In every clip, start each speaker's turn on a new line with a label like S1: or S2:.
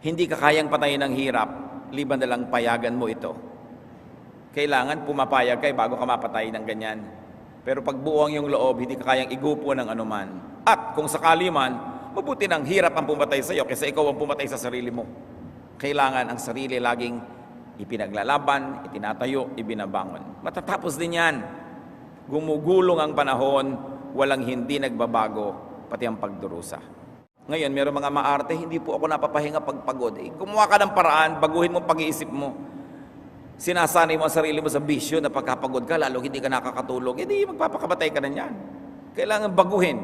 S1: Hindi ka kayang patayin ng hirap, liban na lang payagan mo ito. Kailangan pumapayag kay bago ka mapatay ng ganyan. Pero pag buwang yung loob, hindi ka kayang igupo ng anuman. At kung sakali man, mabuti ng hirap ang pumatay sa iyo kaysa ikaw ang pumatay sa sarili mo. Kailangan ang sarili laging ipinaglalaban, itinatayo, ibinabangon. Matatapos din yan. Gumugulong ang panahon, walang hindi nagbabago, pati ang pagdurusa. Ngayon, meron mga maarte, hindi po ako napapahinga pagpagod. Eh, gumawa ka ng paraan, baguhin mo pag-iisip mo. Sinasanay mo ang sarili mo sa bisyo na pagkapagod ka, lalo hindi ka nakakatulog, hindi magpapakabatay ka na niyan. Kailangan baguhin.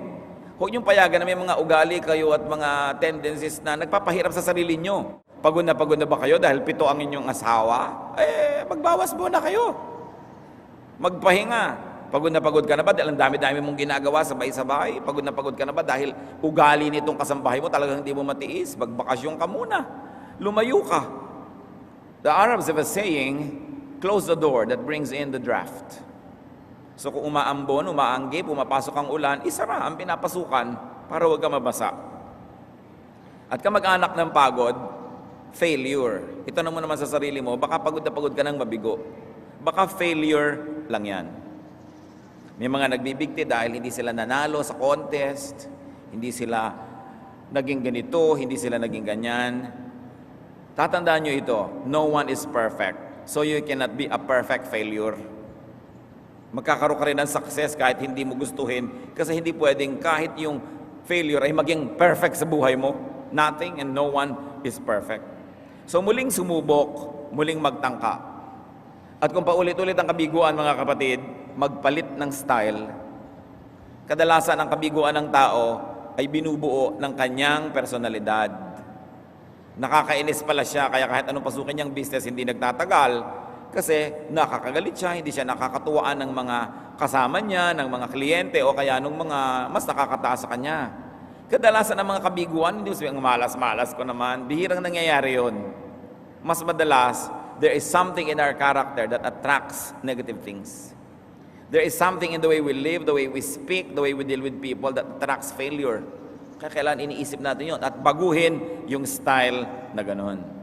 S1: Huwag niyong payagan na may mga ugali kayo at mga tendencies na nagpapahirap sa sarili niyo. Pagod na pagod na ba kayo dahil pito ang inyong asawa? Eh, magbawas muna kayo. Magpahinga. Pagod na pagod ka na ba dahil ang dami-dami mong ginagawa sabay-sabay? Pagod na pagod ka na ba dahil ugali nitong kasambahay mo talagang hindi mo matiis? Magbakasyon ka muna. Lumayo ka. The Arabs have a saying, close the door that brings in the draft. So kung umaambon, umaanggi, pumapasok ang ulan, isara ang pinapasukan para huwag ka mabasa. At kamag-anak ng pagod, failure. Itanong mo naman sa sarili mo, baka pagod na pagod ka ng mabigo. Baka failure lang yan. May mga nagbibigti dahil hindi sila nanalo sa contest, hindi sila naging ganito, hindi sila naging ganyan. Tatandaan nyo ito, no one is perfect. So you cannot be a perfect failure. Magkakaroon ka rin ng success kahit hindi mo gustuhin kasi hindi pwedeng kahit yung failure ay maging perfect sa buhay mo. Nothing and no one is perfect. So muling sumubok, muling magtangka. At kung paulit-ulit ang kabiguan mga kapatid, magpalit ng style. Kadalasan ang kabiguan ng tao ay binubuo ng kanyang personalidad. Nakakainis pala siya, kaya kahit anong pasukin niyang business, hindi nagtatagal. Kasi nakakagalit siya, hindi siya nakakatuwaan ng mga kasama niya, ng mga kliyente, o kaya ng mga mas nakakataas sa kanya. Kadalasan ang mga kabiguan, hindi mo sabihin, malas-malas ko naman. Bihirang nangyayari yon. Mas madalas, there is something in our character that attracts negative things. There is something in the way we live, the way we speak, the way we deal with people that attracts failure. Kaya kailangan iniisip natin yun at baguhin yung style na ganun.